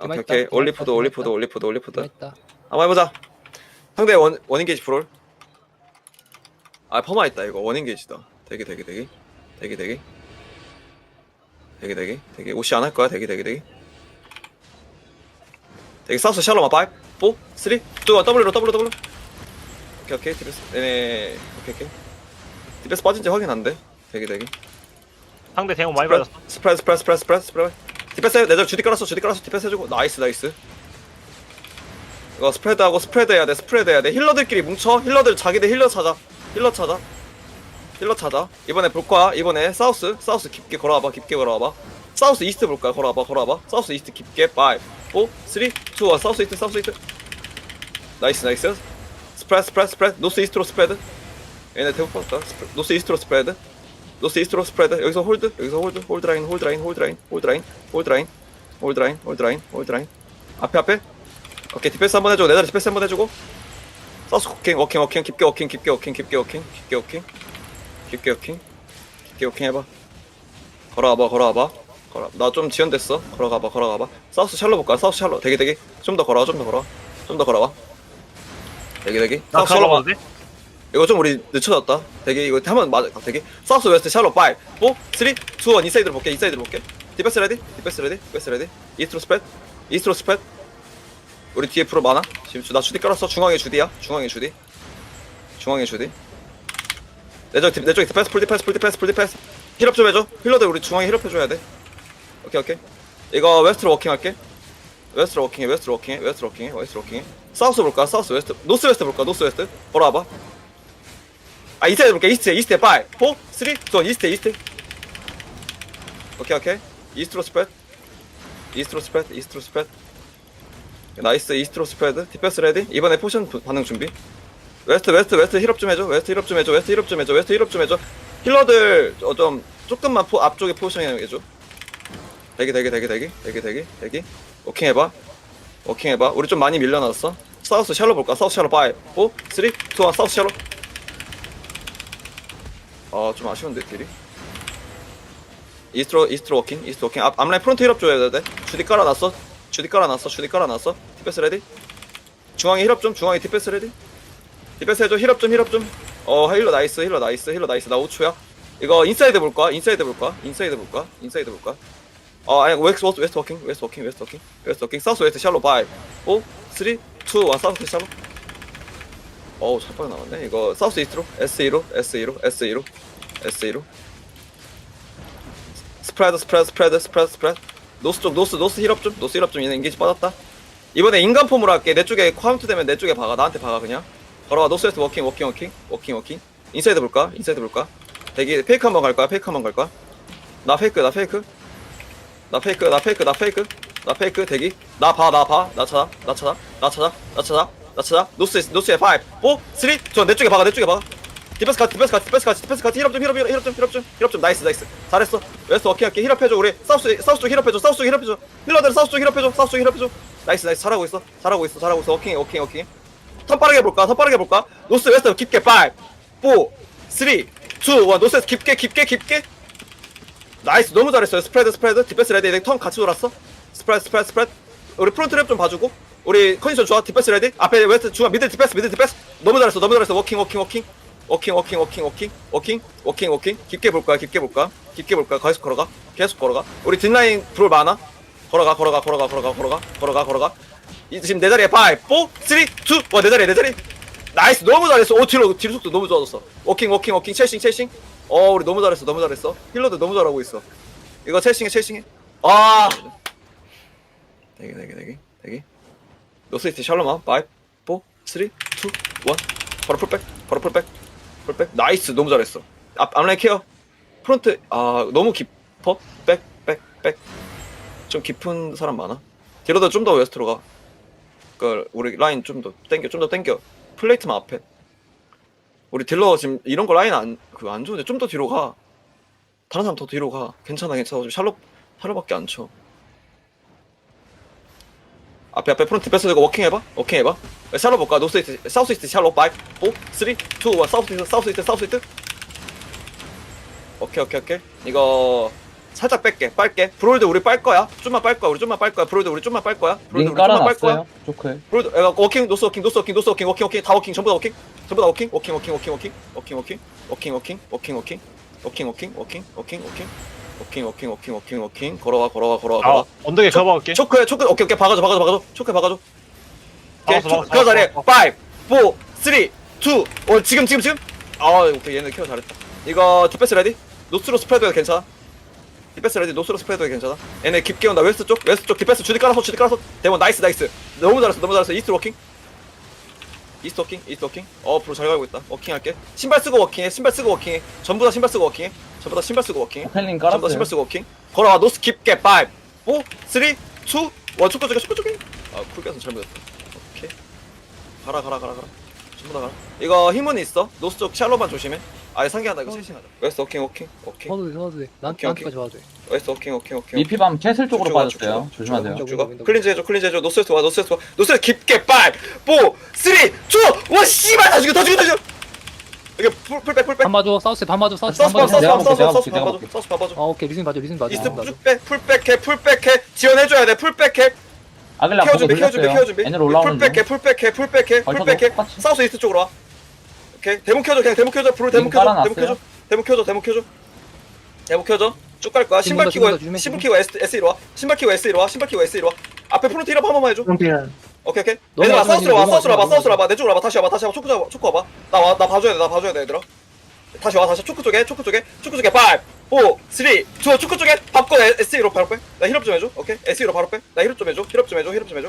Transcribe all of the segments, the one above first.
오케이 있다, 오케이. 가만 올리포드 있다, 올리포드 가만 올리포드 올리포드 있다. 한번 해보자. 상대 원 원인게이지 프롤 아 퍼마 있다 이거. 원인게이지다. 대기 대기 대기. 대기 대기. 대기 대기 대기. 오시 안 할 거야. 대기 대기 대기. 대기 사우스 샬로마 5 4 3 2 1 W로 W W 오케이 오케이. 디베스 네네 오케이 오케이. 디베스 빠진지 확인 안돼? 대기 대기. 상대 대형 많이 맞았어. 스프레드 스프레드 스프레드 스프레드 스프레드 디펜스 내절 주디 깔았어. 주디 깔았어 디펜스 해주고. 나이스 나이스. 이거 스프레드하고 스프레드 해야 돼. 스프레드 해야 돼. 힐러들끼리 뭉쳐. 힐러들 자기들 힐러 찾아. 힐러 찾아. 힐러 찾아. 이번에 볼 거야. 이번에 사우스. 사우스 깊게 걸어와봐. 깊게 걸어와봐. 사우스 이스트 볼 거야. 걸어와봐. 걸어와봐. 사우스 이스트 깊게. 5 4 3 2 1 사우스 이스트 사우스 이스트. 나이스 나이스. 스프레드 스프레드 스프레드. 노스 이스트로 스프레드. 얘네 대부 봤다. 노스 이스트로 스프레드 노스 이스트로 스프레드 여기서 홀드 여기서 홀드. 홀드 라인 홀드 라인 홀드 라인 홀드 라인 홀드 라인 홀드 라인 홀드 라인 홀드 라인. 앞에 앞에. 오케이 디펜스 한번 해주고 내 자리 디펜스 한번 해주고. 사우스 워킹 워킹 워킹. 깊게 워킹 깊게 워킹 깊게 워킹 깊게 워킹. 깊게 워킹. 깊게 워킹 해봐. 걸어와봐 걸어와봐. 걸어 나 좀 지연됐어. 걸어가봐 걸어가봐. 사우스 샬로 볼까? 사우스 샬로. 되게 되게 좀 더 걸어와 좀 더 걸어와. 좀 더 걸어와. 되게 되게 나 사우스 샬로 봐. 가봐도 돼? 이거 좀 우리 늦춰졌다. 되게 이거 한번 맞아. 되게 사우스 웨스트 샬롯 5, 4, 3, 2, 1 인사이드로 볼게. 인사이드로 볼게. 디펜스 레디. 디펜스 레디. 디펜스 레디. 이스트로 스프레드. 이스트로 스프레드. 우리 뒤에 프로 많아. 지금 주- 나 주디 깔았어. 중앙에 주디야. 중앙에 주디. 중앙에 주디. 내쪽 내 쪽에 디펜스 풀 디펜스 풀 디펜스 풀 디펜스. 힐업 좀 해줘. 힐러들 우리 중앙에 힐업 해줘야 돼. 오케이 오케이. 이거 웨스트로 워킹 할게. 웨스트로 워킹해. 웨스트로 워킹해. 웨스트로 워킹해. 웨스트로 워킹해. 사우스 볼까? 사우스 웨스트. 노스 웨스트 볼까? 노스 웨스트. 걸어와봐. 아 이스트 볼게. 이스트 이스트 5 4 3 2 이스트 이스트 오케이 오케이. 이스트로 스프레드. 이스트로 스프레드 이스트로 스프레드. 나이스 이스트로 스프레드. 디펜스 레디. 이번에 포션 부- 반응 준비. 웨스트 웨스트 웨스트 힐업 좀 해줘. 웨스트 힐업 좀 해줘. 웨스트 힐업 좀 해줘. 웨스트 힐업 좀 해줘. 힐러들 어, 좀 조금만 포, 앞쪽에 포지션 해줘. 대기 대기 대기 대기. 대기 대기 대기. 워킹 해봐. 워킹 해봐. 우리 좀 많이 밀려났어. 사우스 샬로 볼까? 사우스 샬로 5 4 3 2 1 사우스 샬로 아 좀 아쉬운데 딜이. 이스트로 이스트로 워킹 이스트 워킹 앞 앞라인 프론트 힐업 줘야 돼. 주디 깔아놨어. 주디 깔아놨어. 주디 깔아놨어. 디펜스 레디. 중앙에 힐업 좀. 중앙에 디펜스 레디. 디펜스 해줘. 힐업 좀 힐업 좀어 힐러 나이스 힐러 나이스 힐러 나이스. 나 5초야. 이거 인사이드 볼까 인사이드 볼까 인사이드 볼까 인사이드 볼까 어 아니 웨스트 웨스트 워킹 웨스트 워킹 웨스트 워킹 웨스트 워킹 사우스 웨스트 샬로 5 4 3 2 1 사우스 샬로 어우 잠깐 나왔네. 이거 사우스 이스트로? S2로? S2로? S2로? S2로? 스프레드 스프레드 스프레드 스프레드 스프레드 노스 쪽 노스 노스 힐업 좀 노스 힐업 좀 얘네 인게이지 빠졌다. 이번에 인간 폼으로 할게. 내 쪽에 카운트 되면 내 쪽에 박아. 나한테 박아 그냥. 걸어와. 노스 웨스트 워킹 워킹 워킹. 워킹 워킹. 인사이드 볼까? 인사이드 볼까? 대기 페이크 한번 갈 거야. 페이크 한번 갈 거야. 나 페이크 나 페이크. 나 페이크 나 페이크 나 페이크. 나 페이크 대기. 나 봐 나 봐. 나 찾아. 나 찾아. 나 찾아. 나 찾아 나 찾아? 노스 노스에 5 4 3 2내 쪽에 박아 내 쪽에 박아. 디펜스 카트 디펜스 카트 디펜스 카트 디펜스 카트 힐업 좀 힐업 힐업 힐업 좀 힐업 좀 힐업 좀. 나이스 나이스. 잘했어. 웨스트 워킹 할게. 힐업 해줘 우리. 사우스 사우스 쪽 힐업 해줘 사우스 쪽 힐업 해줘. 힐러들 사우스 쪽 힐업 해줘 사우스 쪽 힐업 해줘. 나이스 나이스. 잘하고 있어 잘하고 있어 잘하고 있어. 워킹 워킹 워킹 턴 빠르게 볼까? 턴 빠르게 볼까? 노스 웨스트 깊게 5 4 3 2 1 노스 깊게 깊게 깊게. 나이스. 너무 잘했어요. 스프레드 스프레드. 디펜스 레디 내턴 같이 돌았어. 스프레드 스프레드 스프레드. 우리 프론트 랩 좀 봐주고 우리 컨디션 좋아? 디펜스 레디? 앞에 웨스트 중앙 미들 디펜스 미들 디펜스. 너무 잘했어 너무 잘했어. 워킹 워킹 워킹. 워킹 워킹 워킹 워킹. 워킹 워킹 워킹. 깊게 볼까 깊게 볼까 깊게 볼까 계속 걸어가. 계속 걸어가. 우리 뒷라인 브롤 많아? 걸어가 걸어가 걸어가 걸어가 걸어가. 걸어가 걸어가. 이- 지금 내 자리에 5 4 3 2 1내 자리에 내 자리. 나이스 너무 잘했어. 오 뒤로 뒤로 속도 너무 좋아졌어. 워킹 워킹 워킹. 체싱 체싱. 어 우리 너무 잘했어 너무 잘했어. 힐러들 너무 잘하고 있어. 이거 체싱해 체싱해. 아! 대기 대기 대기 노스이트 샬로마 5 4 3 2 1 바로 풀백 바로 풀백 풀백. 나이스 너무 잘했어. 앞 앞라인 케어. 프론트 아 너무 깊어 백 백 백 좀 깊은 사람 많아. 딜러도 좀더 웨스트로 가. 그 우리 라인 좀 더 땡겨 좀 더 땡겨. 플레이트만 앞에. 우리 딜러 지금 이런 거 라인 안 그 안 좋은데 좀 더 뒤로 가. 다른 사람 더 뒤로 가. 괜찮아 괜찮아. 지금 샬롯 샬롯밖에 안쳐 앞에 앞에 프론트 패스 되고 워킹 해봐 워킹 해봐 샬롯 볼까 노스 이스트 사우스 이스트 샬롯 5 4 3 2 1 사우스 이스트 사우스 이스트 사우스 이스트 오케이 오케이 오케이 이거 살짝 뺄게 빨게 브롤드 우리 빨 거야 좀만 빨 거야 우리 좀만 빨 거야 브롤드 우리 좀만 빨 거야 브롤드 링 우리 좀만 빨 거야 깔아놨어요. 조크. 브롤드 야, 워킹 노스 워킹 노스 워킹 노스 워킹 워킹 워킹 다 워킹 전부 다 워킹 전부 다 워킹 워킹 워킹 워킹 워킹 워킹 워킹 워킹 워킹 워킹 워킹 워킹 워킹 워킹 워킹 워킹 워킹 워킹 워킹 워킹 워킹. 걸어와 걸어와 걸어와 아 걸어와. 언덕에 초- 접어갈게 초크해 초크. 오케이 오케이. 박아줘 박아줘 박아줘. 초크해 박아줘. 오케이 박았어, 초크. 박았어, 그 자리에 박았어. 5 4 3 2 1 지금 지금 지금? 아 오케이. 얘네 케어 잘했다. 이거 디패스 레디? 노스로 스프레드 해도 괜찮아. 디패스 레디 노스로 스프레드 해도 괜찮아. 얘네 깊게 온다. 웨스트 쪽? 웨스트 쪽. 디패스 주디 깔아서 주디 깔아서. 대원 나이스 나이스. 너무 잘했어 너무 잘했어. 이스트 워킹. 이스트 워킹 이스트 워킹. 어 프로 잘 가고 있다. 워킹 할게. 신발 쓰고 워킹해 신발 쓰고 워킹해. 전부 다 신발 쓰고 워킹해 전부 다 신발 쓰고 워킹해? 호텔링 전부 다 깔았어요. 신발 쓰고 워킹? 걸어와 노스 깊게 5 4 3 2 1 축구 쪽에 축구 쪽에 아 쿨게서 잘못했다. 오케이. 가라 가라 가라 가라. 전부 다 가라. 이거 힘은 있어? 노스 쪽 샬로만 조심해. 아예 상기하다. 이거 셋이 하자. 웨스트 워킹 워킹 워킹. 서도 돼, 서도 돼. 난, 오케이, 나한테까지 와도 돼. 웨스트 워킹 워킹 워킹. 미피밤 캐슬 쪽으로 죽어, 빠졌어요. 죽어, 조심하세요. 쭉 죽어. 클린즈 해줘 클린즈 해줘 노스에서 와 노스에서 와. 노스에서 깊게 5 4 3 2 1 씨발 다 죽여 다 죽여 다 죽여 이게 풀- 풀백 풀백 반 봐줘, 사우스 반 봐줘, 사우스 서스 반봐 봐줘. 서스 내가 봐 볼게, 서스 내가 봐 서스 볼게, 내가 봐줘 볼게. 서스 봐줘 아, 오케이, 리슨 봐줘, 리슨 봐줘. 이스트 리슨 봐줘. 풀백 풀백해 풀백해 지원해줘야 돼 풀백해 아글라 케어 보고 준비 케어 준비 케어 돌렸어요. 준비. 얘네로 올라오는 중. 풀백해 풀백해 풀백해 벌쳐도 풀백해 똑같이. 사우스 이스트 쪽으로 와. 오케이. 데몬 켜줘 그냥 데몬 켜줘. 불을 데몬 링 켜줘 깔아놨어요. 데몬 켜줘. 데몬 켜줘 데몬 켜줘. 데몬 켜줘. 쭉 갈 거야. 신발 지금부터, 키고 지금부터 신발 주면 키고 S S로 와. 신발 키고 S로 와. 신발 키고 S로 와. 앞에 프론트 힐업 한 번만 해줘 오케이 오케이. 너무 얘들아 사우스로 와 사우스로 와봐 사우스로 와봐 내 쪽으로 와봐 다시 와봐 다시 와봐. 초크 잡아 초크 와봐. 나 와 나 봐줘야 돼나 봐줘야 돼 얘들아. 다시 와 다시 초크 쪽에 초크 쪽에. 초크 쪽에 5 4 3 2 초크 쪽에 밥고 SE로 바로 빼나 힐업 좀 해줘. 오케이? SE로 바로 빼나 힐업 좀 해줘. 힐업 좀 해줘. 힐업 좀 해줘.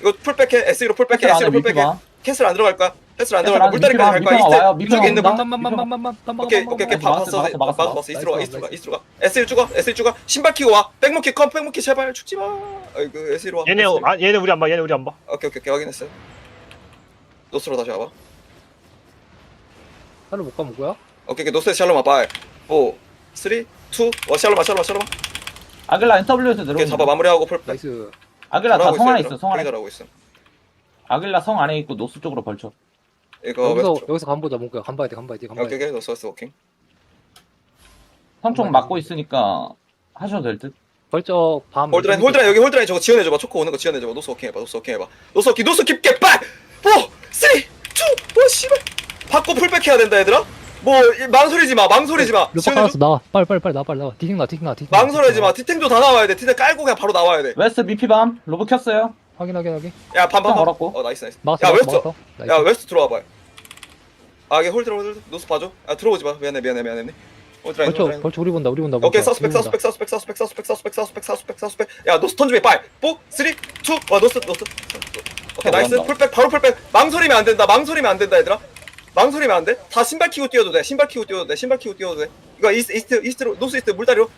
이거 풀백해. SE로 풀백해. 캐슬 SE로 풀백해. 캐슬 안 들어갈 거야 패스를 안 들어가 물다리까지 갈 거야. 이스트 이쪽에 아, 있는 물 오케이 오케이 오케이 막았어 막았어 이스로 이스로 이스로 가. S1 쭉가 S1 쭉가. 신발 키고 와. 백무키 컴 백무키 제발 죽지 마. 아이고 S1로 와. 얘네 아, 얘네 우리 안봐 얘네 우리 안봐. 오케이 오케이 오케이 확인했어 노스로 다시 와봐. 하늘 못 가면 뭐야? 오케이 오케이 노스에 샬롬 와봐 4 3 2 1 샬롬 와 샬롬 와 샬롬 와. 아글라 NW에서 오케이 잡아 마무리하고 풀 나이스. 아글라 다 성 안에 있어 성 안에. 하고 있어. 아글라 성 안에 있고 노스 쪽으로 벌쳐. 이거 여기서, 웨스트 쪽. 여기서 간 보자, 뭔가. 간 봐야 돼, 간 봐야 돼, 간 봐야 오케이 돼. 오케이 노스 웨스트 워킹 성쪽 막고 있으니까 하셔도 될 듯. 벌써 밤. 홀드라인 홀드라인 여기 홀드라인 저거 지원해 줘봐 초코 오는 거 지원해 줘봐 노스 워킹 해봐 노스 워킹 해봐 노스 워킹 노스 깊게 빨4 3 2 1 씨발 받고 풀백 해야 된다 얘들아 뭐 이- 망설이지 마 망설이지 마 루파 지원해줘 깔았어, 나와. 빨리, 빨리, 빨리, 나와, 빨리 나와. 디팅 나, 디팅 나, 디팅 나. 망설이지 마 티탱도 다 나와야 돼 티탱 깔고 그냥 바로 나와야 웨스트 미피밤 로브 켰어요. 확인, 확인, 확인. 돼야반반반 좀 걸었고. 어 나이스 나이스 막았어, 야 막았어, 웨스트 막았어. 나이스. 야 웨스트 들어와 봐요 아, 이게 홀드라 홀드 노스 봐줘. 아, 들어오지 마. 미안해 미안해 미안해. 홀드라 벌초 벌초 우리 본다 우리 본다 오케이 서스펙 서스펙 서스펙 서스펙 서스펙 서스펙 서스펙 서스펙 서스펙. 야 노스 턴즈 빨 4, 3, 2, 와 노스 노스. 오케이 어, 나이스. 풀백 바로 풀백. 망설이면 안 된다 망설이면 안 된다 얘들아. 망설이면 안 돼 다 신발 키고 뛰어도 돼. 신발 키고 뛰어도 돼. 신발 키고 뛰어도 돼. 이거 이스트, 이스트로, 노스 이스트 물다리로.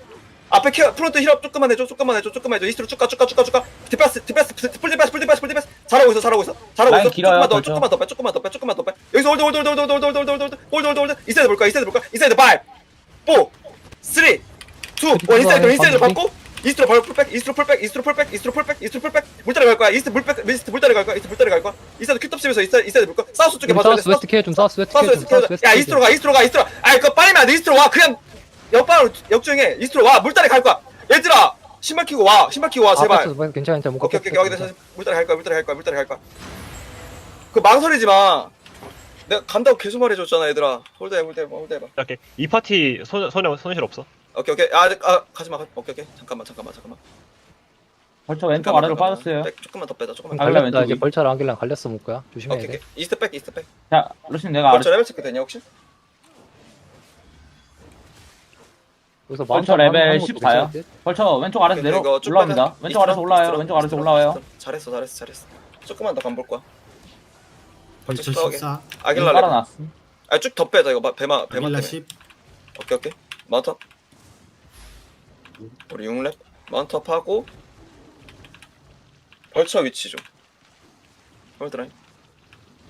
앞에 케어 프론트 힐업 조금만 해줘 조금만 해줘 조금만 해줘. 이스트로 쭉가 쭉가 쭉가 쭉가 디패스 디패스 풀 디패스 풀 디패스 풀 디패스. 잘하고 있어 잘하고 있어. 잘하고 라인 있어. 길어요, 조금만 더 벌써. 조금만 더빼 조금만 더빼 조금만 더빼. 여기서 홀드 홀드 홀드 홀드 홀드 홀드 홀드 홀드 홀드 홀드. 홀드 이사이드 볼까? 이사이드 볼까? 이사이드 5 4 3 2 1 인사이드 인사이드 받고. 이스트로 바로 풀백 이스트로 풀백 이스트로 풀백 이스트로 풀백 이스트로 풀백. 물다리 갈 거야. 이스트 물백 이스트 물다리 갈 거야. 이스트 물다리 갈 거야. 이스트 큐톱집에서 이스트 이스트 볼 거야. 사우스 쪽에 우리 봐줘야 돼. 사우스 웨스트 케어 좀, 사우스 웨스트 사우스 케어 좀, 웨스트 사우스 야 웨스트 케어 이스트로 가 이스트로 가 이스트로. 가아 그거 빨리면 안돼 이스트로 와. 그냥 옆방으로 역주행해 이스트로 와 물다리 갈 거야 얘들아 신발 끼고 와 신발 끼고 와 제발 좀. 아, 괜찮아, 괜찮아. 못 오케이 가, 오케이 오케이 여기 물다리 갈 거야 물다리 갈 거야 물다리 갈 거야 그 망설이지 마 내가 간다고 계속 말해줬잖아 얘들아 홀드해 홀드해 홀드해 봐 오케이 이 파티 손 손에 손실 없어 오케이 오케이 아, 아 가지마 가- 오케이 오케이 잠깐만 잠깐만 잠깐만 벌쳐 왼쪽 잠깐만, 아래로 잠깐만. 빠졌어요. 백, 조금만 더 빼자 조금만 아글라 더 갈렸다, 이제 왼쪽이. 벌차랑 안길랑 갈렸어, 못 거야. 조심해야 오케이 돼. 오케이 이스트 백 이스트 백 자 루신 내가 아래 벌써 레벨 체크 되냐 혹시? 여기서 벌쳐 마운트 레벨 하는 것도 14 요. 괜찮을 듯? 벌쳐 왼쪽 아래서 내려 이거 쭉 올라옵니다. 빼자. 왼쪽 아래서 올라와요. 이스트로, 왼쪽 아래서 이스트로, 올라와요. 이스트로. 잘했어 잘했어 잘했어 조금만 더 간볼 거야 적당하게. 14 아길라 레벨 깔아놨어. 아쭉 더 빼자 이거 마- 배마 배마 아길라 때문에 10 오케이 오케이 마운트업 우리 6렙 마운트업 하고 벌처 위치 좀 홀드라인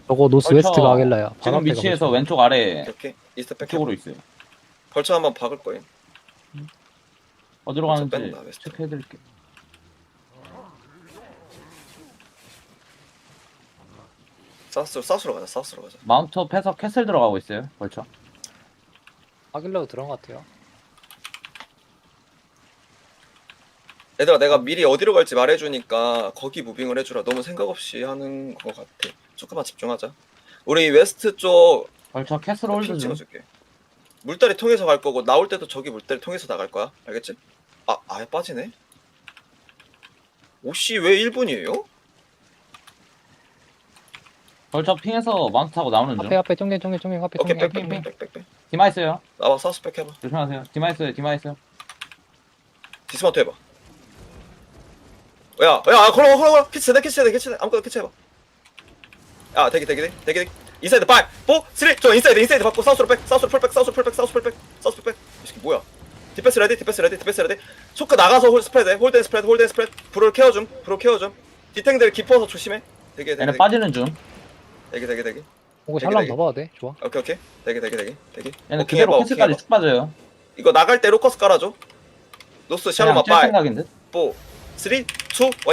저거 노스 웨스트가 아길라야. 지금 위치에서. 왼쪽 아래 오케이 오케이 이스트 백 쪽으로 있어요. 벌처 한번 박을 거예요 어디로 가는지 뺀다, 왼쪽. 체크해드릴게요. 사우스로 사우스로 가자 사우스로 가자 마운트업 해서 캐슬 들어가고 있어요. 벌쳐. 아길라도 들어간 것 같아요. 얘들아 내가 미리 어디로 갈지 말해주니까 거기 무빙을 해주라 너무 생각 없이 하는 것 같아 조금만 집중하자 우리 웨스트 쪽 벌쳐 캐슬 홀드 핑 중. 찍어줄게 물다리 통해서 갈 거고 나올 때도 저기 물다리 통해서 나갈 거야 알겠지? 아 아예 빠지네 오씨 왜 1분이에요? 벌쳐 핑에서 마운트 타고 나오는 중. 앞에 앞에 쫑겐 쫑겐 쫑겐 앞에 오케이 쫑겐 핑, 핑. 빽빽빽빽빽 디마 있어요. 나와 사스펙 해봐 조심하세요. 디마 있어요. 디마 있어요. 디스마운트 해봐 야 야 걸어 걸어 걸어 캐치돼 캐치돼 캐치돼 아무거나 캐치 해봐 야 대기 대기 대기 대기 대기 인사이드 5 4 3 저 인사이드 인사이드 받고 사우스로 백 사우스로 풀백 사우스로 풀백 사우스로 풀백 사우스로 풀백 이 새끼 뭐야 디펜스 레디 디펜스 레디 디펜스 레디 초크 나가서 홀 스프레드 해. 홀드 앤 스프레드 홀드 앤 스프레드. 브롤 케어 좀 브롤 케어 좀. 디탱들 깊어서 조심해. 대기 대기 얘네 빠지는 중. 대기 대기 대기 보고 되게, 샬람 되게. 더 봐도 돼? 좋아. 오케이 오케이. 대기 대기 대기 대기 얘네 오케이 그대로 해봐, 오케이 해봐. 쭉 빠져요. 이거 나갈 때 로커스 깔아줘. 노스 샬로마 그냥 찔5 생각인 듯. 4 3 2 1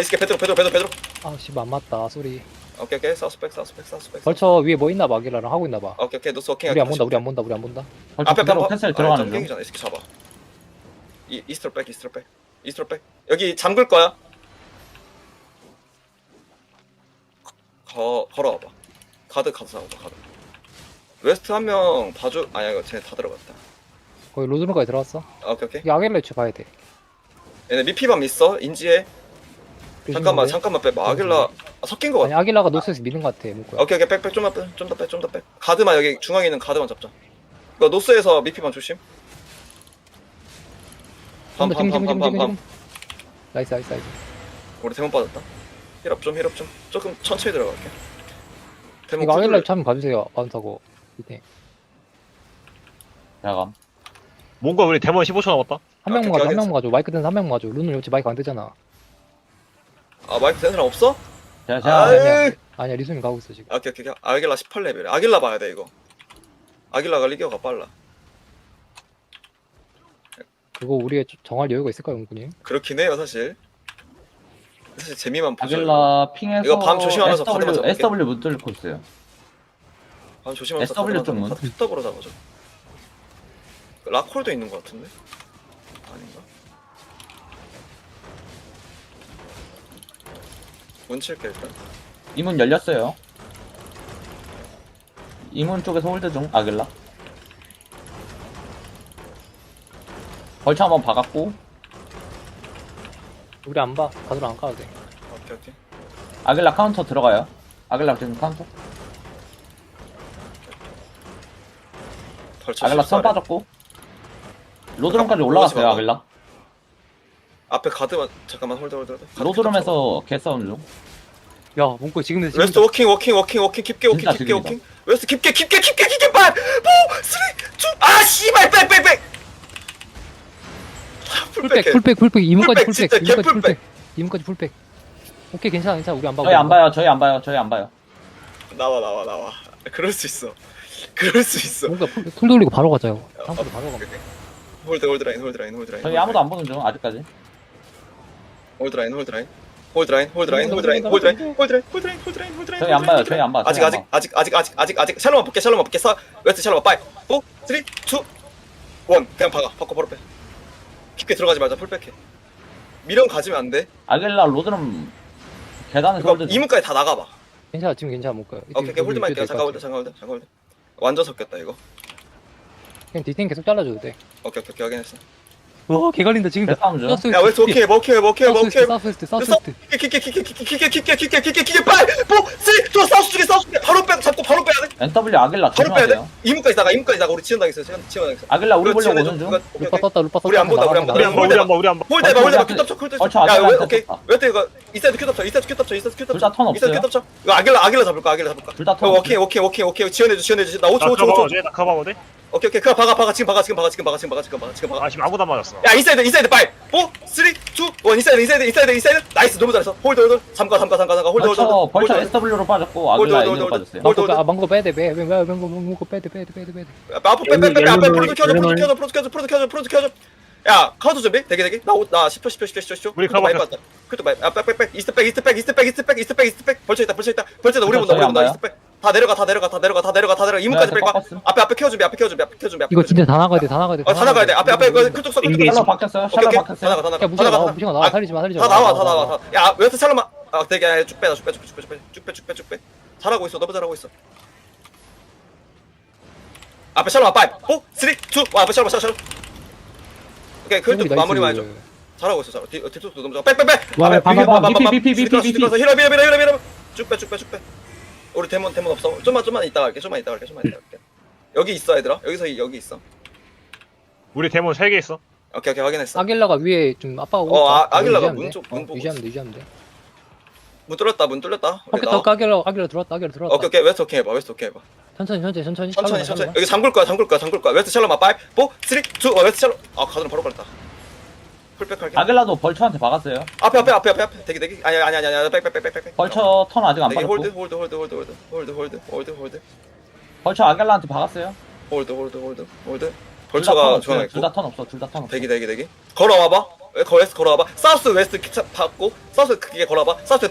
이스케 베드로 베드로 베드로 베드로. 아 씨발 안 맞다. 소리. 오케이 오케이. 사우스백 사우스백 사우스백. 벌써 위에 뭐 있나 봐 아기라랑 하고 있나 봐. 오케이 오케이. 노스 워킹 우리 안 본다 우리 안 본다 우리 안 본다. 벌쳐 앞에 그대로 파- 캐슬 아, 들어가는 중. 전에 이스케 잡아 이 이스트로 백 이스트로 백. 이스트로 백. 여기 잠글 거야. 거 걸어와봐. 가드 가드 잡아봐 가드. 웨스트 한 명 봐줘. 아니야 이거 쟤네 다 들어갔다. 거기 로드론까지 들어왔어? 아, 오케이 오케이. 위치 봐야 돼. 얘네 미피밤 있어? 인지해? 잠깐만. 잠깐만 빼 마길라 아, 섞인 거 같아. 아니 아기라가 노스에서 미는 것 같아 물 거야 오케이 오케이. 백 백. 좀만 빼좀 더 빼 좀 더 빼. 가드만 여기 중앙에 있는 가드만 잡자. 이거 노스에서 미피만 조심 좀더 지금 지금 지금 나이스 나이스 나이스. 우리 대문 빠졌다. 힐업 좀 힐업 좀. 조금 천천히 들어갈게. 대문 이거 위치 한번 봐주세요 마운트하고. 밑에. 야감. 뭔가 우리 데몬 15초 남았다. 한 명만 오케이, 가져 한 명만 가져 마이크 든한 명만 가져 룬은 여기 마이크 안 되잖아. 아 마이크 되는 사람 없어? 자, 아, 자. 에이. 아니야 리수님 가고 있어 지금. 오케이 오케이 오케이. 아길라 18레벨 아길라 봐야 돼 이거. 아길라가 리기어가 빨라 그거 우리의 정할 여유가 있을까요 은군님? 그렇긴 해요 사실 사실 재미만 보죠 아길라 핑에서 이거 밤 조심하면서 SW, 잡을게. SW 못 뚫고 있어요. 아, 조심하면서 SW 좀 문. 툭더블로 잡아줘 라콜도 있는 것 같은데 아닌가? 문 칠게 일단 이 문 열렸어요. 이 문 쪽에서 홀드 중 아길라. 벌쳐 한번 박았고 우리 안 봐 가드로 안 까도 돼 오케이 오케이 아길라 카운터 들어가요. 아길라 지금 카운터. 벌쳐 아길라 선 14래. 빠졌고 로드룸까지 잠깐, 올라갔어요 아길라. 앞에 가드만 잠깐만 홀드 홀드 홀드 가드 로드룸에서 개싸움 중. 야 문구 지금 캡 웨스트 워킹 워킹 워킹 워킹 깊게 워킹 진짜 깊게. 워킹 웨스트 깊게 깊게 깊게 깊게 빨 4 3 2 아 씨발 백백백 풀백 풀백 풀백 이문까지 풀백, 풀백 진짜 이문까지 개풀백. 풀백 이문까지 풀백 오케이 괜찮아 괜찮아 우리 안 봐. 저희 안 봐요. 저희 안 봐요. 저희 안 봐요. 나와 나와 나와 그럴 수 있어 그럴 수 있어 뭔가 풀, 풀 돌리고 바로 가자요. 상부로 바로 가. 홀드 홀드 라인 홀드 라인 홀드 라인 저희 아무도 안 보는 중 아직까지. 홀드 라인 홀드 라인 홀드 라인 홀드 라인 홀드 라인 홀드 라인 홀드 라인 홀드 라인 홀드 라인 홀드 라인 저희 안 봐요. 저희 안 봐. 아직 저희 아직 봐. 아직 아직 아직 아직 아직 샬롬만 볼게 샬롬만 볼게 사 웨스트 샬롬만 파이 4 3 2 1 그냥 박아 바꿔 바로 빼 깊게 들어가지 말자 풀백해. 미련 가지면 안돼. 아길라 로드룸 계단에서 홀드 중. 이문까지 다 나가봐. 괜찮아 지금 괜찮아 못 가요. 오케이 오케이 홀드만 할게요. 잠깐 홀드 잠깐 홀드 잠깐 홀드 완전 섞였다 이거. 그냥 디테인 계속 잘라줘도 돼. 오케이 오케이 오케이 확인했어 와 개갈린다 지금. 사우스 야 웨스트 오케이 뭐 오케이 뭐 오케이 뭐 오케이 사우스 웨스트 사우스 웨스트. 깊게 깊게 깊게 깊게 깊게 깊게 깊게 깊게 깊게 빨! 4 3 2 사우스 쪽에 사우스 쪽에 바로 빼 잡고 바로 빼야 돼 NW 아길라 바로 빼야 돼. 이문까지 나가 이문까지 나가 우리 지원 당했어 지원 당했어 아길라 우리 보려고. 오는 중. 루파 오케이. 떴다 루파 떴다. 우리 안 본다, 우리 안 본다. 우리. 안 봐, 우리 안 봐, 우리 안 봐. 홀드 해봐 홀드 해봐 벌써 큐탑 쳐 큐탑 벌써 쳐야 아길라 왜 한테 오케이. 웨트 이거 이사이드 큐탑 쳐 이사이드 큐탑 쳐 이사이드 큐탑 둘쳐다턴 이사이드 없어요. 큐탑 쳐 이거 아길라 아길라 잡을까 아길라 잡을까 둘다 어, 턴 오케이 오케이 오케이 오케이 오케이 지원해줘 지원해줘 나 5초 나 5초 5초 커버가 돼? 나 커버가 돼? 오케이 오케이 그냥 박아 박아 지금 박아 지금 박아 지금 박아 지금 박아 지금 박아 지금 박아 아 지금 아무도 안 맞았어. 야 인사이드 인사이드 파이 4 3 2 1 인사이드 인사이드 인사이드 인사이드 나이스 너무 잘했어 홀드 홀드 잠깐 잠깐 잠깐 잠깐 홀드 홀드 벌쳐 벌쳐 홀드 SW로 빠졌고 홀드, 아길라 홀드, N으로 홀드. 빠졌어요. 홀드, 망고 홀드. 아 망고 빼야 돼. 빼. 빼. 빼. 망고 망고 빼야 돼. 빼야 돼. 빼야 돼. 빼야 돼. 앞으로 빼빼빼빼 앞에 프로드 켜줘 프로드 켜줘 프로드 켜줘 프로드 켜줘 프로드 켜줘 야 카운터 준비 대기 대기 나나 10초 10초 10초 10초 10초 우리 그것도 많이. 봤다 그것도 많이 아 백백백 이스트 백 이스트 백 이스트 백 이스트 백 이스트 백 이스트 백 벌쳐 있다 벌쳐 있다 벌쳐 있다 우리 벌써 본다 우리 본다 안 이스트 백 다 내려가 다 내려가 다 내려가 다 내려가 다 내려가. 이문까지 네, 뺄까? 꺾었음. 앞에 앞에 키워준비 앞에 키워준비 앞에 키워준비 앞에 이거 키워준비. 진짜 다 나가야 돼 다 나가야 돼다 어, 다 나가야 돼. 앞에 앞에 그 클뚝 써 클뚝 써 샬럿 박혔어요 오케이 샬럿 오케이. 다 박혔어요 나가 다 나가 야 무시가 다 나와 나가. 무시가 나와 아, 살리지 마 살리지 다마 나와 다 나와 다. 야 웨스트 샬롯만 아 되게 쭉 빼다 쭉 빼 쭉 빼 쭉 빼 쭉 빼 쭉 빼. 쭉 잘하고 있어 너무 잘하고 있어. 앞에 샬롯 5 4 3 2 1 앞에 샬롯 샬롯 샬롯. 오케이 클뚝 마무리 많이 줘. 잘하고 있어 잘하고 뒤 뒤쪽도 너무 좋아 빼빼빼. 와, 앞에 방, 비비 방, 방, 방, 방, 비, 비, 비, 방, 비, 비, 비, 힐업 힐업 힐업 힐업 힐업. 쭉빼쭉빼쭉빼 우리 대문 대문 없어. 좀만 좀만 이따 갈게. 좀만 이따 갈게. 좀만 이따 갈게. 여기 있어 얘들아. 여기서 이- 여기 있어. 우리 데몬 3개 있어. 오케이 오케이. 확인했어. 아길라가 위에 좀 압박하고 어, 아, 있다. 아길라가 유지하면 문 돼. 쪽- 문 어, 보고 유지하면 돼 유지하면 돼. 문 뚫렸다 문 뚫렸다. 우리 오케이 나와. 더 아길라 아길라 들어왔다 아길라 들어왔다. 오케이 오케이. 웨스트 오케이 해봐 웨스트 오케이 해봐. 천천히 천천히 천천히. 천천히 천천히. 여기 잠글 거야 잠글 거야 잠글 거야. 웨스트 샬롯만 5 4 3 2 어, 웨스트 샬롯. 아 가드는 바로 걸렸다 풀백 할게. 아길라도 벌처한테 박았어요. 앞에 앞에 앞에 앞에 앞에. 대기 대기. 아니 아니 아니 아니. 백백백백백. 벌처 턴 아직 안 대기 홀드 홀드 홀드 홀드 홀드. 홀드 홀드 홀드 홀드. 벌처 아길라한테 박았어요. 홀드 홀드 홀드 홀드. 벌처가 중앙에 있고. 둘다 턴 없어 둘 다 턴 없어. 대기 대기 대기. 걸어와봐. 왜 거- 웨스트 걸어와봐. 사우스 웨스트 기차 받고 사우스 크게 걸어와봐. 사우스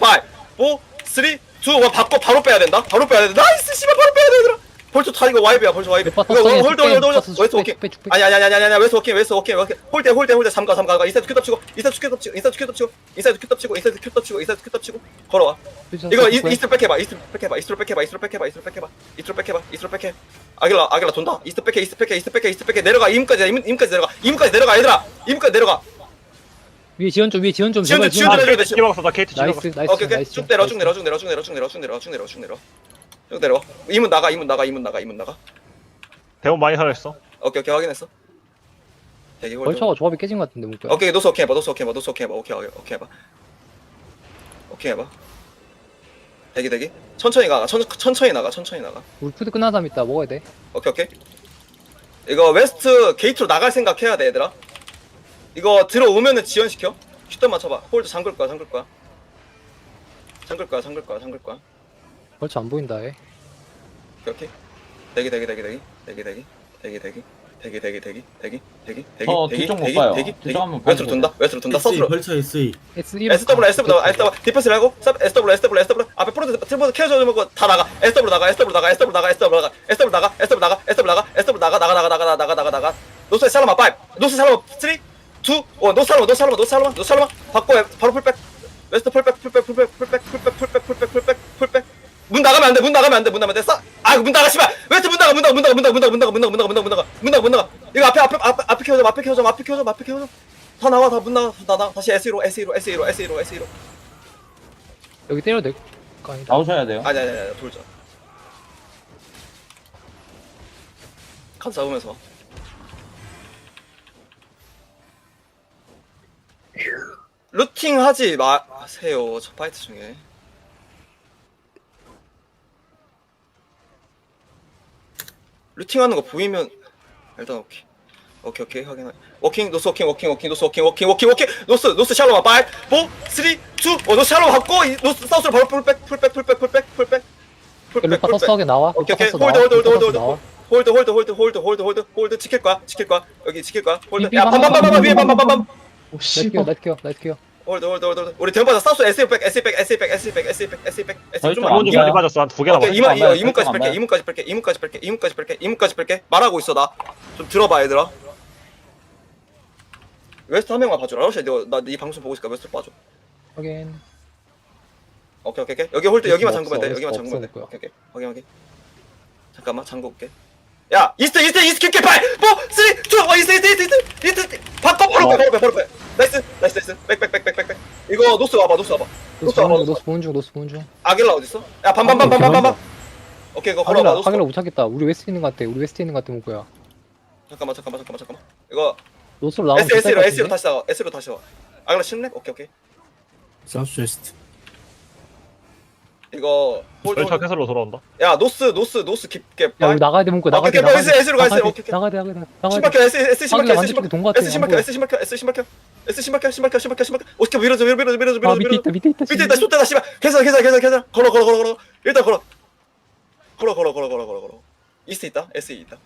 5 4 3 2 1 받고 바로 빼야 된다. 바로 빼야 된다. 나이스 씨발 바로 빼야 돼 얘들아 벌써 다 이거 와이브야 벌써 와이브. 홀드 홀드 쭉 웨스트 빼. 아니 아니 아니 아니 아니 웨스트 오케이 웨스트 웨스트 홀드 홀드 홀드. 삼가 삼가. 삼가 인사이드 큐 덮치고 인사이드 큐 덮치고 인사이드 큐 덮치고 인사이드 큐 덮치고 인사이드 큐 덮치고 인사이드 큐 덮치고. 걸어와. 이거 이- 이스트 백해봐 이스트 백해봐 이스트로 백해봐 이스트로 백해봐 이스트로 백해봐 이스트로 백해봐 이스트로 백해. 아길라 아길라 돈다. 이스트 백해 이스트 백해 이스트 백해 이스트 백해. 내려가 임까지 임, 임까지 내려가. 임까지 내려가 얘들아. 임까지 내려가. 위에 지원 좀 위에 지원 좀. 지원 좀, 지원 나 좀. 지원. KT 찍어 박았어. 나 KT 찍어 나이스. 나이스 오케이 오케이. 쭉 내려 쭉 내려 쭉 내려 쭉 내려 쭉 내려 쭉 내려 쭉 내려 쭉 내려 쭉 내려 이문 나가 이문 나가 이문 나가 이문 나가. 데몬 많이 살아있어. 오케이 오케이 확인했어. 대기 벌처가 조합이 깨진 것 같은데 뭔가 오케이 노스 오케이 해봐 노스 오케이 해봐 노스 오케이 해봐 오케이 오케이 오케이 해봐. 오케이 해봐. 대기 대기. 천천히 가 천, 천천히 나가 천천히 나가. 우리 푸드 끝난 다음 있다. 먹어야 돼. 오케이 오케이. 이거 웨스트 게이트로 나갈 생각 해야 돼 얘들아. 이거 들어오면은 지연시켜. 슈터 맞춰봐. 홀드 잠글 거야 잠글 거야. 잠글 거야 잠글 거야 잠글 거야 벌처 안 보인다 해 오케이 오케이 대기 대기 대기 대기. 대기 대기. 대기 대기. 대기 대기 대기. 대기 대기 대기 저 대기 뒤쪽 못 대기 봐요. 대기 뒤쪽 대기. 한번 웨스트로 봐주세요. 돈다. 웨스트로 돈다 서스로 벌써 SE S1 SW SW SW 디펜스를 하고 쌉 SW SW SW 앞에 프로드 트리퍼드 케어 좀 하고 다 나가. SW 나가 SW 나가 SW 나가 SW 나가. SW 나가 SW 나가 SW 나가 SW 나가 나가 나가 나가 나가 나가 나가. 노스 살라마 5 노스 살라마 3 2 1 노스 살라마 노스 살라마 노스 살라마 노스 살라마 받고 바로 풀백 나가면 안 돼. 문 나가면 안 돼. 문 나가면 안돼아문 나가 씨발. 웨스트 문 나가 문 나가? 문 나가 문 나가 문 나가 문 나가 문 나가 문 나가 문 나가 문 나가 문 나가. 문 나가 이거 앞에 앞에 앞에 앞에 켜줘 앞에 켜줘 앞에 켜줘 앞에 켜줘. 다 나와 다 문 나가. 다 나가. 다시 SE로 SE로 SE로 SE로 SE로. 여기 때려도 될거 아니다. 나오셔야 돼요. 아니 아니 아니 돌자. 카드 잡으면서. 루팅 하지 마세요 첫 파이트 중에 루팅하는 거 보이면 일단 오케이. 오케이 오케이. 확인 워킹 노스 워킹 워킹 워킹 노스 워킹 워킹 워킹 워킹. 노스 노스 샬로마 5 4 3 2 어, 노스 샬로마 받고 이 노스 사우스로 바로 풀백 풀백 풀백 풀백 풀백. 풀백 루파 터스하게 나와. 오케이 오케이. 홀드 홀드 홀드 홀드 홀드 홀드 홀드 홀드 홀드 홀드. 홀드 지킬 거야 지킬 거야. 여기 지킬 거야. 홀드. 삐, 야 삐, 밤밤밤밤 위에 밤밤밤밤 나이스 켜 나이스 켜 나이스 홀드 홀드 홀드 우리 대문바다 사우스 S 백 S 백 S 백 S 백 S 백 S 백 S 저희 좀쪽안안 데몬 좀. 많이 빠졌어. 한 두 개 남았어. 오케이 이거 봐요, 이문까지 안 뺄게. 이문까지 뺄게 이문까지 뺄게 이문까지 뺄게 이문까지 뺄게. 말하고 있어 나. 좀 들어봐 얘들아. 웨스트 한 명만 봐줘 라우샤 너나네 방송 보고 있으니까 웨스트 봐줘 확인. 오케이 오케이 오케이. 여기 홀드 여기만 없어, 잠그면 돼. 없어, 여기만 없어, 잠그면 돼. 거야. 오케이 오케이. 확인 확인. 잠깐만 잠궈 올게. 야 이스트 이스트 이스트 킬킬 파이 4 3 2어 이스트 이스트 이스트 이스트 이스트. 바꿔 바로 빼 바로 빼 바로 빼 나이스 나이스 나이스. 백백백백백백. 이거 노스 와봐 노스 와봐. 노스 노스 와봐 노스 노스 보는 중 노스 보는 중. 아길라 어딨어? 야 반반반반반반 오케이. 이거 걸어봐 하길라 노스 하길라 못 찾겠다. 우리 웨스트 있는 것 같아. 우리 웨스트 있는 것 같아 뭐야. 잠깐만 잠깐만 잠깐만 잠깐만. 이거 노스로 나오면 S S로 S로? 다시 나와. S로 다시 나와. 아길라 10렙? 오케이 오케이. 사우스 웨스트 이거 홀드 홀드 캐슬로 돌아온다. 야 노스 노스 노스 깊게 야 우리 나가야 돼 문구 나가야 돼 오케이, 나가야 오케이, 돼 S로 가, S로. 나가야 오케이, 돼 오케이. 나가야 돼 나가야 돼 나가야 돼 신발켜 S S 확인, S 완전 동거 같아, S 안 S 신발켜 S 신발켜 S 신발켜 신발켜 신발켜 신발켜 오케이 밀어줘 밀어줘 밀어줘 밀어줘 아 밑에 밀어줘 있다 밑에 있다 밑에 있다 쏟대다 씨발 계산 계산 계산 계산 걸어 걸어 걸어 걸어 일단 걸어 걸어 걸어 걸어 걸어 걸어 걸어 이스트 있다 S 있다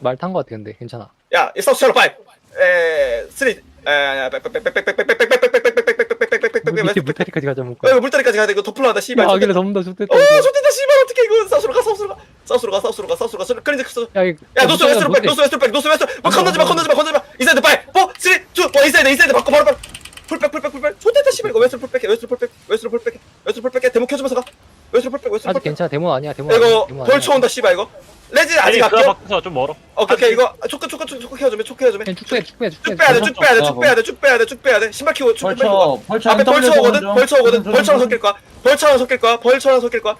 말탄 것 같아 근데 괜찮아 야 이스트 샬로 5에 에 밑에 물타리까지 가자 문구 이거 물다리까지 가야 돼? 이거 하다 씨발. 야 아길라 넘는다 좋댔다 어 좋댔다 씨발 어떻게 이거. 사우스로 가 사우스로 가. 사우스로 가 사우스로 가 클린즈 크 야, 이거. 야 노스 웨스트로 백 노스 웨스트로 백 노스 웨스트 뭐 건너지 마 건너지 마 건너지 마. 인사이드 파이 4 3 2 1 인사이드 인사이드 바꿔 바로 바로. 풀백 풀백 풀백. 좋댔다 씨발. 이거 웨스트로 풀백해 웨스트로 풀백 웨스트로 풀백해 웨스트로 풀백해. 데모 켜주면서 가. 웨스트로 풀백 웨스트로 아직 풀백. 괜찮아. 데몬 아니야. 아니야. 이거 아니야. 쳐온다 씨발 이거 레지 아니 아직 그가 갈게 바꿔서 좀 멀어 오케이 오케이 이거 초크 초크 초크 초크 해줘면 초크 해줘면 그냥 쭉 빼, 쭉 빼, 쭉 빼. 쭉 빼야 돼, 쭉 빼야 돼, 쭉 빼야 돼, 쭉 빼야 돼, 쭉 빼야 돼. 신발 키고 쭉 빼고. 벌쳐 벌쳐 앞에 벌쳐 오거든, 좀 벌쳐 오거든, 좀 벌처럼 좀 섞일 거야. 벌처럼 섞일 거야, 벌처럼 섞일 거야.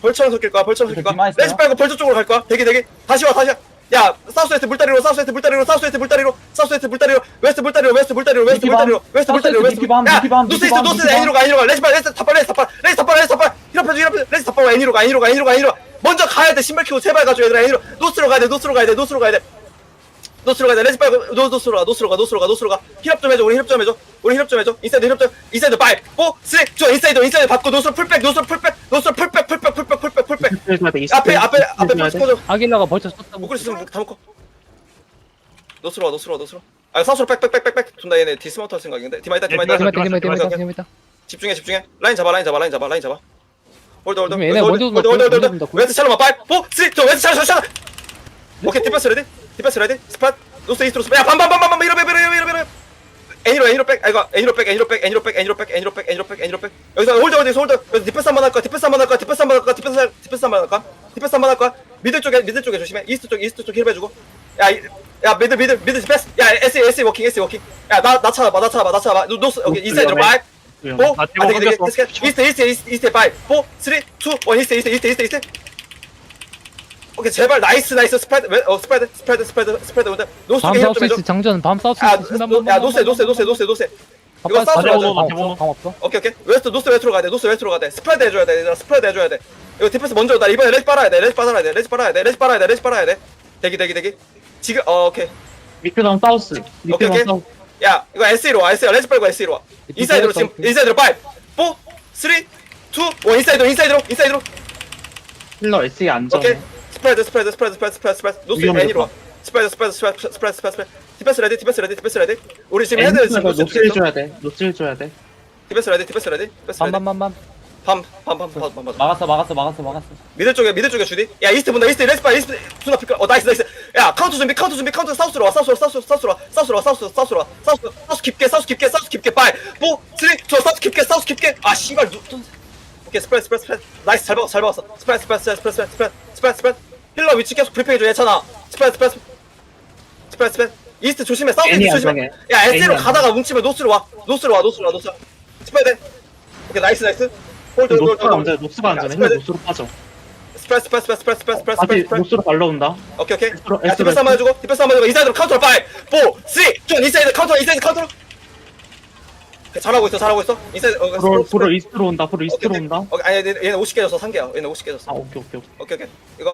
벌처럼 섞일 거야, 벌처럼 섞일 거야. 레지 빼고 벌처 쪽으로 갈 거야. 대기 대기. 다시 와, 다시 와. 야, 사우스웨스트 물다리로, 사우스웨스트 물다리로, 사우스웨스트 물다리로, 사우스웨스트 물다리로, 웨스트 물다리로, 웨스트 물다리로, 웨스트 미키밤. 물다리로, 웨스트 물다리로, 웨스트 미키밤, 물다리로. 야, 미키밤, 노스 이스트, 미키밤, 노스 미키밤. 애니로 가, 애니로 가. 레지 빨, 레지 타파, 레지 타파, 레지 타파, 레지 타파. 히럽해줘, 히럽해줘, 레지 타파, 애니로 가, 애니로 가, 애니로 가, 애니로 가. 먼저 가야 돼. 신발 키고 제발 가줘, 얘들아. 애니로. 노스로 가야 돼, 노스로 가야 돼, 노스로 가야 돼. 노스로 가야 돼. 레지 빨고 노 노스로 가. 노스로 가. 노스로 가. 노스로 가. 힐업 좀 해줘. 우리 힐업 좀 해줘. 우리 힐업 좀 해줘. 인사이드 힐업 좀. 인사이드 5 4 3 2 인사이드 인사이드 받고 노스로 풀백. 노스로 풀백. 노스로 풀백. 풀백. 풀백. 풀백. 풀백. 앞에 앞에 앞에 벌써 꺼져. 아길라가 벌써 쳤다고. 목걸이 쓰면 다 먹고. 노스로 와. 노스로 와. 노스로. 아 사수로 백백백백백. 존나 얘네 디스마운트 할 생각인데. 디마이다 디마이다. 디마이다. 디마이다, 디마이다. 집중해 집중해. 라인 잡아 라인 잡아 라인 잡아 라인 잡아. 먼저 홀드, 홀드, 홀드, 먼저 홀드. 본다. 웨스트 샬로마 5 4 3 2 웨스트 샬로 샬로. 오케이 디펜스 레디. 디펜스 레디. 스팟. 노스 이스트로 스팟. 야 밤밤밤밤 이러 이러 이러 이러 이러. 애니로 애니로 백. 아 이거 애니로 백 애니로 백 애니로 백 애니로 백 애니로 백 애니로 백 애니로 백. 여기서 홀드 홀드 홀드. 여기서 디펜스 한번 할 거야. 디펜스 한번 할 거야. 디펜스 한번 할 거야. 디펜스 할- 디펜스 한번 할 거야. 디펜스 한번 할 거야. 미들 쪽에 미들 쪽에 조심해. 이스트 쪽 이스트 쪽힐 해주고. 야, 이- 야 미들 미들 미들 디펜스. 야 S S 워킹 S 워킹. 야나 나 찾아봐 나 찾아봐 나 찾아봐. 노- 노스 오케이 인사이드로 위험해. 5 4 아, 아 디모 되게 되게 끊겼어. 이스트 이스트 이스트 이스트 5 4 3 2 1 이스트 이스트 이스트 이스트 이스트. 오케이 제발 나이스 나이스 스프레드 왜- 어 스프레드 스프레드 스프레드 스프레드 오늘 노스 밤 사우스. 이스트 장전. 밤 사우스 야, 이스트 노- 야 노스 노스 노스 노스 노스. 이거 사우스 가자, 가자. 오너. 방 없어. 방 없어. 오케이 오케이 웨스트 노스 웨스트로 가야 돼 노스 웨스트로 가야 돼 스프레드 해줘야 돼 얘들아 스프레드 해줘야 돼 이거 디펜스 먼저 나 이번에 레지 빨아야 돼 레지 빨아야 돼 레지 빨아야 돼 레지 빨아야 돼 레지 빨아야 돼 대기 대기 대기 지금 어 오케이 미크당 사우스. 오케이 오케이 사우스. 야 이거 SE로 와 SE 레지 빨고 SE로 와. 인사이드로 지금 인사이드로 5 4 3 2 1 인사이드로 인사이드로 인사이드로. 힐러 SE 안전. 오케이. 스프레드 스프레드 스프레드 스프레드 스프레드 스프레드. 노스 위험해, 애니로 와. 스프레드 스프레드 스프레드 스프레드 스프레드 스프레드. 디펜스 레디 디펜스 레디 디펜스 레디. 우리 지금 헤드 지금 노스 노스를 있어 줘야 돼. 노스를 줘야 돼. 디펜스 레디 디펜스 레디 디펜스 레디. 밤밤밤밤. 밤밤밤밤밤 맞아 막았어 막았어 막았어 막았어. 미들 쪽에 미들 쪽에 주디. 야 이스트 본다 이스트 레스파 이스트. 순나 피클. 어 나이스 나이스. 야 카운터 준비 카운터 준비 카운터 사우스로 와 사우스로 사우스로 사우스로 와 사우스로 와 사우스 사우스로 와. 사우스 사우스 깊게 사우스 깊게 사우스 깊게. 4 3 2 사우스 깊게 사우스 깊게. 아 씨발 누 좀- 오케이 스프레드 스프레드 스프레드. 나이스 잘 박았어 잘 박았어. 스프레드 스프레드 스프레드 스프레드 스프레드 스프레드 스프레드 힐러 위치 계속 브리핑 해줘 괜찮아. 스프레드 스프레드 스프레드. 스프레드 이스트 조심해 사우스 이스트 조심해. 야 안정해. 가다가 뭉치면 노스로 와 노스로 와 노스로 와 노스로 와. 스프레드. 오케이 나이스 나이스 홀드 홀드 노스가 안전. 노스가. 스프레드. 힐러 노스로 빠져. 스프레드 스프레드 스프레드 스프레드 스프레드 다시 스프레드 노스로 날라온다. 오케이 오케이 에스트로, 야 에스트로, 디펜스 한번 해주고 디펜스 한번 해주고 인사이드로 카운터 5 4 3 2 인사이드 카운터 인사이드 카운터 오케이, 잘하고 있어 잘하고 있어 인사이드 어, 프로 스프레드, 프로 스프레드. 이스트로 온다. 프로 오케이, 이스트로 오케이. 온다. 오케이 아니 얘네 50개 줬어 3개야 얘네 50개 줬어 아 오케이 오케이 오케이. 오케이 오케이 이거